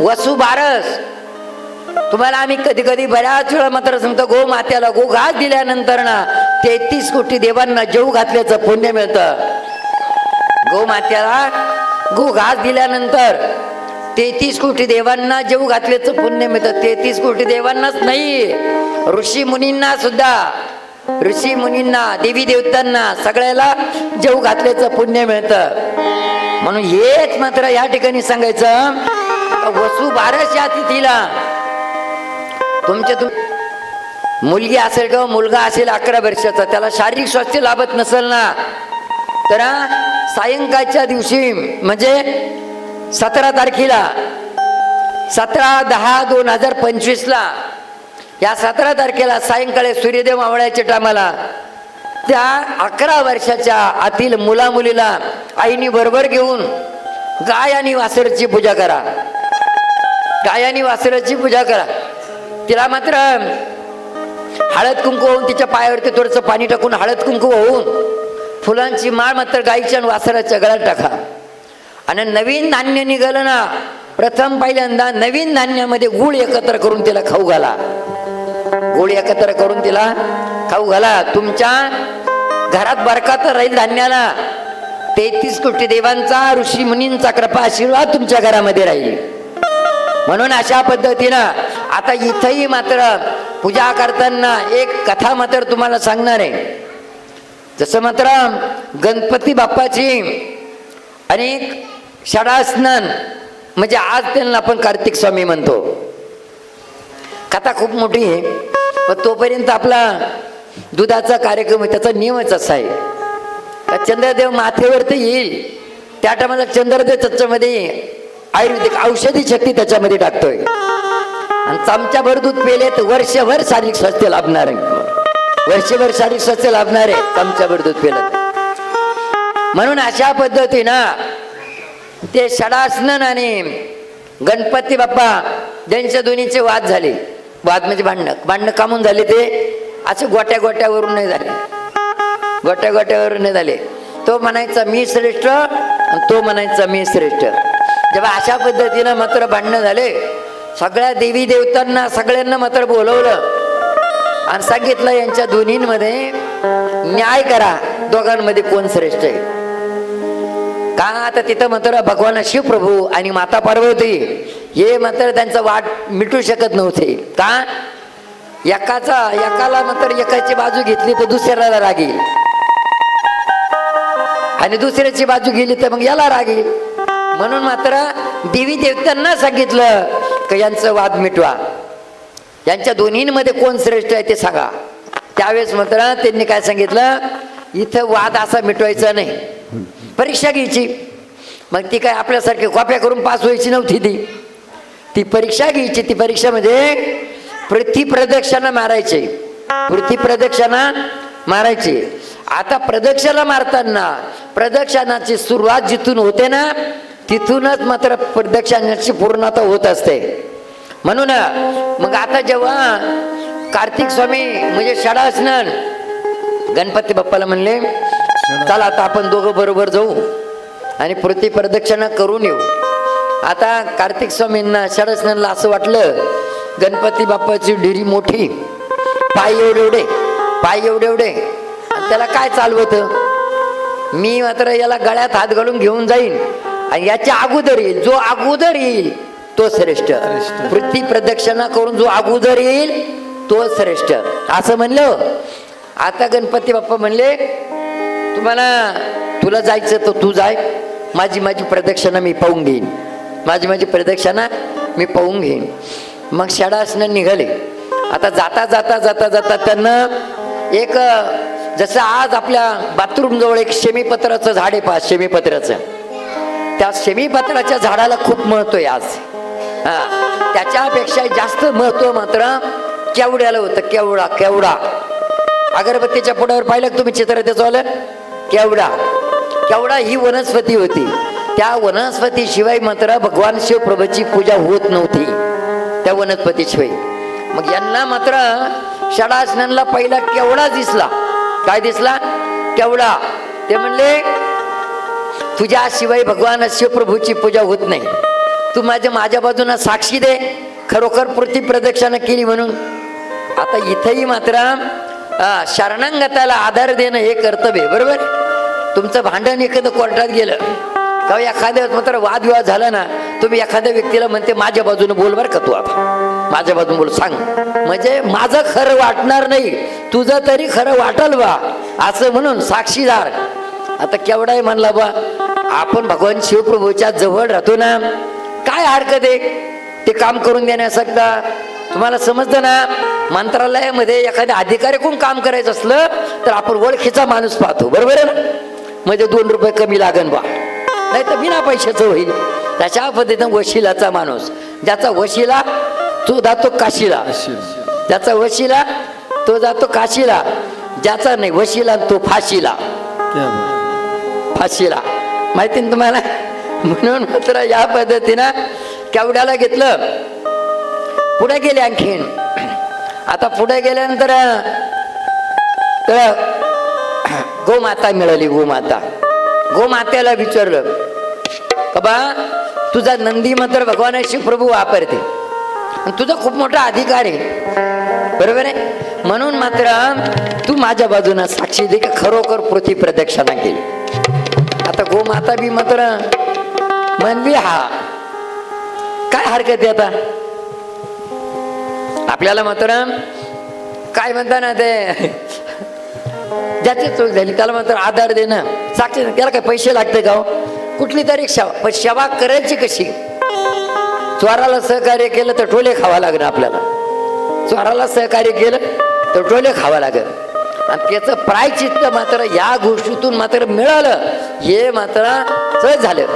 वसू बारस. तुम्हाला आम्ही कधी कधी बऱ्याच वेळा मात्र सांगतो गो मात्याला गो घास दिल्यानंतर ना तेहतीस कोटी देवांना जेव घातल्याचं पुण्य मिळतं. गो मात्याला गो घास दिल्यानंतर तेहतीस कोटी देवांना जेव घातल्याचं पुण्य मिळतं. तेहतीस कोटी देवांनाच नाही ऋषी मुनींना सुद्धा. ऋषी मुनींना देवी देवतांना सगळ्याला जेव घातल्याचं पुण्य मिळतं. म्हणून हेच मात्र या ठिकाणी सांगायचं वसू बारस या तिथीला तुमच्या तुम मुलगी असेल किंवा मुलगा असेल अकरा वर्षाचा त्याला शारीरिक स्वास्थ्य लाभत नसेल ना तर सायंकाळच्या दिवशी म्हणजे सतरा तारखेला सतरा दहा दोन हजार पंचवीसला या सतरा तारखेला सायंकाळी सूर्यदेव मावळ्याच्या टायमाला त्या अकरा वर्षाच्या आतील मुला मुलीला आईनी बरोबर घेऊन गाय आणि वासरची पूजा करा. गाय वासराची पूजा करा. तिला मात्र हळद कुंकू होऊन तिच्या पायावरती थोडंसं पाणी टाकून हळद कुंकू होऊन फुलांची माळ मात्र गाईच्या आणि वासराच्या गळ्यात टाका. आणि नवीन धान्य निघालं ना प्रथम पहिल्यांदा नवीन धान्यामध्ये गुळ एकत्र करून तिला खाऊ घाला. गुळ एकत्र करून तिला खाऊ घाला. तुमच्या घरात बरकात राहील धान्याला. तेहतीस कोटी देवांचा ऋषी मुनींचा कृपा आशीर्वाद तुमच्या घरामध्ये राहील. म्हणून अशा पद्धतीनं आता इथंही मात्र पूजा करताना एक कथा मात्र तुम्हाला सांगणार आहे. जसं मात्र गणपती बाप्पाची आणि षडास्नान म्हणजे आज त्यांना आपण कार्तिक स्वामी म्हणतो. कथा खूप मोठी आहे पण तोपर्यंत आपला दुधाचा कार्यक्रम आहे त्याचा नियमच असा आहे. चंद्रदेव माथेवरती येईल त्या टायमाला चंद्रदेव चर्चमध्ये आयुर्वेदिक औषधी शक्ती त्याच्यामध्ये टाकतोय. आणि चमच्याभर दूध पेले तर वर्षभर शारीरिक स्वास्थ्य लाभणार आहे. वर्षभर शारीरिक स्वास्थ्य लाभणार आहे चमच्याभर दूध पेलं म्हणून अशा पद्धतीनं ते षडासनन आणि गणपती बाप्पा त्यांच्या दोन्हीचे वाद झाले वाद म्हणजे भांडणं. भांडणं कामून झाले ते असे गोट्या गोट्यावरून नाही झाले. गोट्या गोट्यावरून नाही झाले. तो म्हणायचा मी श्रेष्ठ. आणि तो म्हणायचा मी श्रेष्ठ. जेव्हा अशा पद्धतीनं मात्र भांडणं झाले सगळ्या देवी देवतांना सगळ्यांना मात्र बोलवलं आणि सांगितलं यांच्या दोन्हींमध्ये न्याय करा दोघांमध्ये कोण श्रेष्ठ आहे. का आता तिथं मात्र भगवान शिवप्रभू आणि माता पार्वती हे मात्र त्यांचं वाट मिटू शकत नव्हते. का? एकाचा एकाला मात्र एकाची बाजू घेतली तर दुसऱ्याला रागेल. आणि दुसऱ्याची बाजू गेली तर मग याला रागेल. म्हणून मात्र देवी देवतांना सांगितलं का यांचं वाद मिटवा. यांच्या दोन्हींमध्ये कोण श्रेष्ठ आहे ते सांगा. त्यावेळेस मात्र त्यांनी काय सांगितलं? इथं वाद असा मिटवायचा नाही. परीक्षा घ्यायची. मग ती काय आपल्यासारखी कॉप्या करून पास व्हायची नव्हती ती. ती परीक्षा घ्यायची. ती परीक्षामध्ये म्हणजे पृथ्वी प्रदक्षिणा मारायची. पृथ्वी प्रदक्षिणा मारायची. आता प्रदक्षिणा मारताना प्रदक्षिणाची सुरुवात जिथून होते ना तिथूनच मात्र प्रदक्षिणाची पूर्णता होत असते. म्हणून मग आता जेव्हा कार्तिक स्वामी म्हणजे षडास्नान गणपती बाप्पाला म्हणले चला आता आपण दोघं बरोबर जाऊ आणि पृथ्वी प्रदक्षिणा करून येऊ. आता कार्तिक स्वामींना षडास्नानला असं वाटलं गणपती बाप्पाची ढिरी मोठी पाय एवढे एवढे पाय एवढे एवढे. आणि त्याला काय चालवत? मी मात्र याला गळ्यात हात घालून घेऊन जाईन. आणि याच्या अगोदर येईल. जो अगोदर येईल तो श्रेष्ठ. पृथ्वी प्रदक्षिणा करून जो अगोदर येईल तो श्रेष्ठ. असं म्हणलं. आता गणपती बाप्पा म्हणले तुम्हाला तुला जायचं तर तू जाय. माझी माझी प्रदक्षिणा मी पाहून घेईन. माझी माझी प्रदक्षिणा मी पाहून घेईन. मग षडासनं निघाले. आता जाता जाता जाता जाता त्यांना एक जसं आज आपल्या बाथरूम जवळ एक शेमीपत्राचं झाड आहे पहा शेमीपत्राचं. त्या शेमीपत्राच्या झाडाला खूप महत्त्व आहे आज. हा त्याच्यापेक्षा जास्त महत्त्व मात्र केवड्याला होतं केवडा केवडा अगरबत्तीच्या पुढ्यावर पाहिलं तुम्ही चित्र त्याचं केवडा केवडा ही वनस्पती होती. त्या वनस्पतीशिवाय मात्र भगवान शिवप्रभूची पूजा होत नव्हती त्या वनस्पतीशिवाय. मग यांना मात्र षडासनांना पहिला केवडा दिसला. काय दिसला? केवडा ते म्हणले तुझ्याशिवाय भगवान शिवप्रभूची पूजा होत नाही. तू माझ्या माझ्या बाजूनं साक्षी दे. खरोखर पृथ्वी प्रदक्षिणा केली म्हणून. आता इथंही मात्र शरणांगताला आधार देणं हे कर्तव्य बरोबर? तुमचं भांडण एखादं कोर्टात गेलं. किंवा एखाद्या मात्र वादविवाद झाला ना तुम्ही एखाद्या व्यक्तीला म्हणते माझ्या बाजूने बोल बरं का तू आता? माझ्या बाजूने बोल सांग. म्हणजे माझं खरं वाटणार नाही. तुझं तरी खरं वाटल बा. असं म्हणून साक्षीदार. आता केवढाही म्हणला बा आपण भगवान शिवप्रभूच्या जवळ राहतो ना काय हरकत आहे? ते काम करून देण्यासारखा तुम्हाला समजतं ना मंत्रालयामध्ये एखाद्या अधिकाऱ्याकडून काम करायचं असलं तर आपण ओळखीचा माणूस पाहतो. बरोबर आहे ना? म्हणजे दोन रुपये कमी लागन बा. नाही तर बिना पैशाचं होईल. तशा पद्धतीनं वशिलाचा माणूस ज्याचा वशिला तो जातो काशीला. ज्याचा वशिला तो जातो काशीला. ज्याचा नाही वशिला तो फाशीला. फाशीला. माहिती ना तुम्हाला? म्हणून मात्र या पद्धतीनं केवढ्याला घेतलं? पुढे गेले आणखीन. आता पुढे गेल्यानंतर तर गोमाता मिळाली गोमाता. गोमातेला विचारलं का बा तुझा नंदी मंत्र भगवान शिवप्रभू वापरते. तुझा खूप मोठा अधिकार आहे. बरोबर आहे? म्हणून मात्र तू माझ्या बाजूनं साक्षी दे की खरोखर पृथ्वी प्रदक्षिणा केली. आता गोमाता बी मात्र म्हणली हा. काय हरकत आहे आता? आपल्याला मात्र काय म्हणता ना ते? ज्याची चूक झाली त्याला मात्र आधार देणं. साक्षी त्याला काय पैसे लागते का हो? कुठली तरी सेवा पण सेवा करायची कशी? चोराला सहकार्य केलं तर टोले खावा लागणार आपल्याला. चोराला सहकार्य केलं तर टोले खावा लागेल. आणि त्याचं प्रायचित्त मात्र या गोष्टीतून मात्र मिळालं. हे मात्र सहज झालं.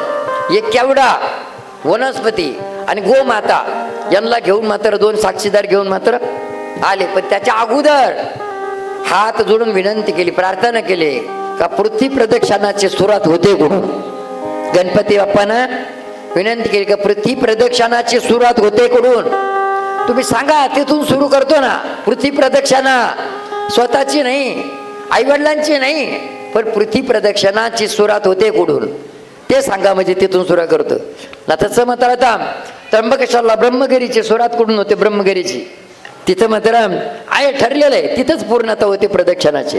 हे केवडा वनस्पती आणि गोमाता यांना घेऊन मात्र दोन साक्षीदार घेऊन मात्र आले. पण त्याच्या अगोदर हात जोडून विनंती केली प्रार्थना केली का पृथ्वी प्रदक्षिणाची सुरुवात होते कुठून गणपती बाप्पानं विनंती केली का पृथ्वी प्रदक्षिणाची सुरुवात होते कडून. तुम्ही सांगा तिथून सुरू करतो ना पृथ्वी प्रदक्षिणा. स्वतःची नाही आईवडिलांची नाही पण पृथ्वी प्रदक्षिणाची सुरात होते कुठून? ते सांगा म्हणजे तिथून सुरा करतो. ना तसं म्हणतात आता त्र्यंबकेश्वरला ब्रह्मगिरीची सुरात कुठून होते? ब्रह्मगिरीची. तिथं मात्र आहे ठरलेलं आहे. तिथंच पूर्णता होते प्रदक्षिणाची.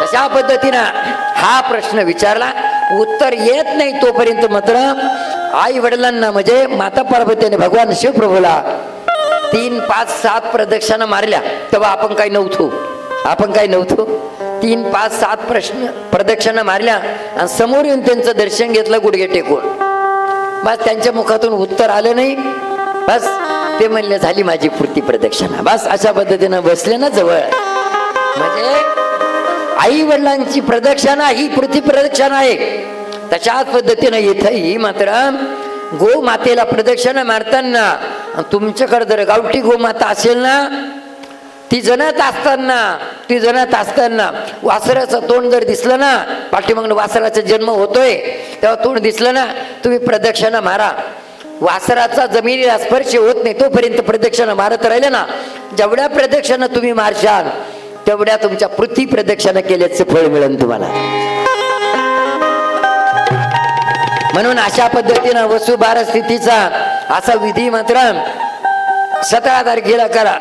अशा पद्धतीनं हा प्रश्न विचारला. उत्तर येत नाही तोपर्यंत मात्र आई वडिलांना म्हणजे माता पार्वतीने भगवान शिवप्रभूला तीन पाच सात प्रदक्षिणा मारल्या. तेव्हा आपण काही नव्हतो? आपण काही नव्हतो? तीन पाच सात प्रश्न प्रदक्षिणा मारल्या आणि समोर येऊन त्यांचं दर्शन घेतलं गुडघे टेकून. बस त्यांच्या मुखातून उत्तर आलं नाही. बस ते म्हणले झाली माझी पूर्ती प्रदक्षिणा. बस अशा पद्धतीनं बसले ना जवळ. म्हणजे आई वडिलांची प्रदक्षिणा ही पृथ्वी प्रदक्षिणा आहे. तशाच पद्धतीनं इथंही मात्र गो मातेला प्रदक्षिणा मारताना तुमच्याकडे जर गावठी गोमाता असेल ना ती जणत असताना जणात असताना वासराचं तोंड जर दिसलं ना पाठीमागनं वासराचा जन्म होतोय तेव्हा तोंड दिसलं ना तुम्ही प्रदक्षिणा मारा. वासराचा जमिनीला स्पर्श होत नाही तोपर्यंत प्रदक्षिणा मारत राहिले ना जेवढ्या प्रदक्षिणा तुम्ही मारशाल तेवढ्या तुमच्या पृथ्वी प्रदक्षिणा केल्याचं फळ मिळेल तुम्हाला. म्हणून अशा पद्धतीनं वसुबार स्थितीचा असा विधी मात्र सतरा तारखेला करा.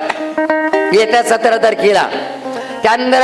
येत्या सतरा तारखेला. त्यानंतर